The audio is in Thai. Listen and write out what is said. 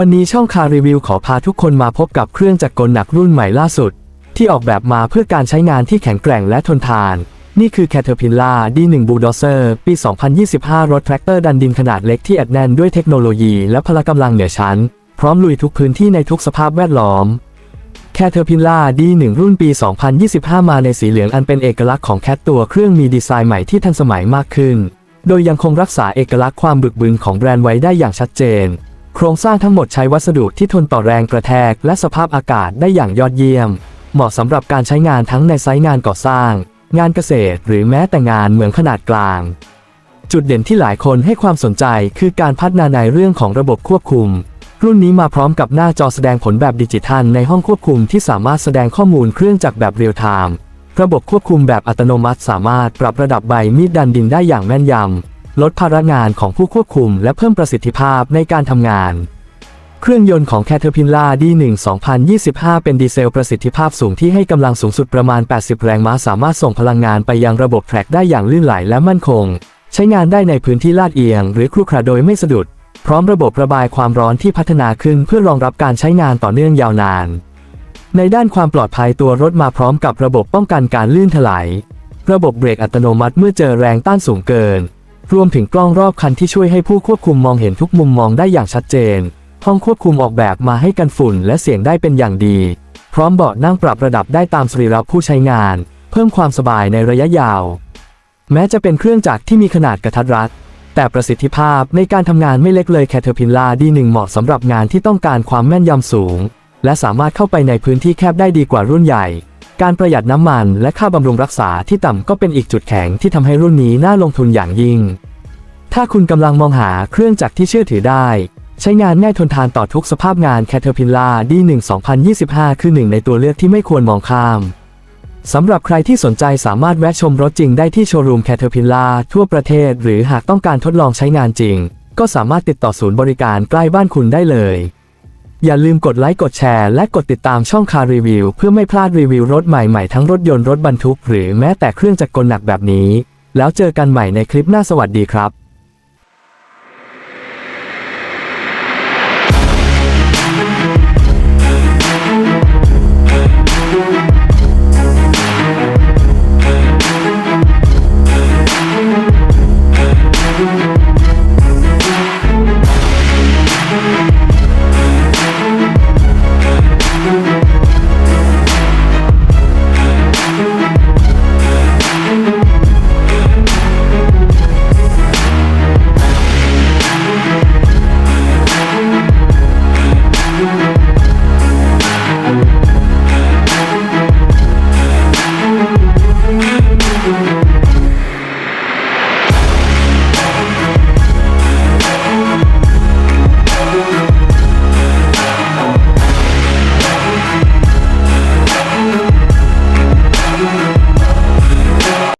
วันนี้ช่องคารีวิวขอพาทุกคนมาพบกับเครื่องจักรกลหนักรุ่นใหม่ล่าสุด ที่ออกแบบมาเพื่อการใช้งานที่แข็งแกร่งและทนทาน นี่คือ Caterpillar D1 Bulldozer ปี 2025 รถแทรกเตอร์ดันดินขนาดเล็กที่อัดแน่นด้วยเทคโนโลยีและพละกำลังเหนือชั้น พร้อมลุยทุกพื้นที่ในทุกสภาพแวดล้อม Caterpillar D1 รุ่นปี 2025 มาในสีเหลืองอันเป็นเอกลักษณ์ของแคทตัวเครื่องมีดีไซน์ใหม่ที่ทันสมัยมากขึ้น โดยยังคงรักษาเอกลักษณ์ความบึกบึนของแบรนด์ไว้ได้อย่างชัดเจน โครงสร้างทั้งหมดใช้วัสดุที่ทนต่อแรงกระแทกและสภาพอากาศได้อย่างยอดเยี่ยม เหมาะสำหรับการใช้งานทั้งในไซต์งานก่อสร้าง งานเกษตร หรือแม้แต่งานเมืองขนาดกลาง จุดเด่นที่หลายคนให้ความสนใจคือการพัฒนาในเรื่องของระบบควบคุม รุ่นนี้มาพร้อมกับหน้าจอแสดงผลแบบดิจิทัลในห้องควบคุมที่สามารถแสดงข้อมูลเครื่องจักรแบบเรียลไทม์ระบบควบคุมแบบอัตโนมัติสามารถปรับระดับใบมีดดันดินได้อย่างแม่นยำ ลดภาระงานของผู้ควบคุม และเพิ่มประสิทธิภาพในการทำงาน เครื่องยนต์ของ Caterpillar D1 2025 เป็นดีเซลประสิทธิภาพสูงที่ให้กำลังสูงสุดประมาณ 80 แรงม้าสามารถส่งพลังงานไปยังระบบแทร็กได้อย่างลื่นไหลและมั่นคง ใช้งานได้ในพื้นที่ลาดเอียง หรือครุขระโดยไม่สะดุด พร้อมระบบระบายความร้อนที่พัฒนาขึ้นเพื่อรองรับการใช้งานต่อเนื่องยาวนาน ในด้านความปลอดภัยตัวรถมาพร้อมกับระบบป้องกันการลื่นถลายระบบเบรกอัตโนมัติเมื่อเจอแรงต้านสูงเกิน รวมถึงกล้องรอบคันที่ช่วยให้ผู้ควบคุมมองเห็นทุกมุมมองได้อย่างชัดเจน ห้องควบคุมออกแบบมาให้กันฝุ่นและเสียงได้เป็นอย่างดี พร้อมเบาะนั่งปรับระดับได้ตามสรีระผู้ใช้งาน เพิ่มความสบายในระยะยาว แม้จะเป็นเครื่องจักรที่มีขนาดกระทัดรัด แต่ประสิทธิภาพในการทำงานไม่เล็กเลย Caterpillar D1 เหมาะสำหรับงานที่ต้องการความแม่นยำสูง และสามารถเข้าไปในพื้นที่แคบได้ดีกว่ารุ่นใหญ่ การประหยัดน้ำมันและค่าบำรุงรักษาที่ต่ำก็เป็นอีกจุดแข็งที่ทำให้รุ่นนี้น่าลงทุนอย่างยิ่ง ถ้าคุณกำลังมองหาเครื่องจักรที่เชื่อถือได้ ใช้งานง่ายทนทานต่อทุกสภาพงาน Caterpillar D1 2025 คือหนึ่งในตัวเลือกที่ไม่ควรมองข้ามสำหรับใครที่สนใจสามารถแวะชมรถจริงได้ที่โชว์รูม Caterpillar ทั่วประเทศ หรือหากต้องการทดลองใช้งานจริง ก็สามารถติดต่อศูนย์บริการใกล้บ้านคุณได้เลย อย่าลืมกดไลค์กดแชร์และกดติดตามช่องคารีวิว เพื่อไม่พลาดรีวิวรถใหม่ๆทั้งรถยนต์รถบรรทุก หรือแม้แต่เครื่องจักรกลหนักแบบนี้ แล้วเจอกันใหม่ในคลิปหน้าสวัสดีครับ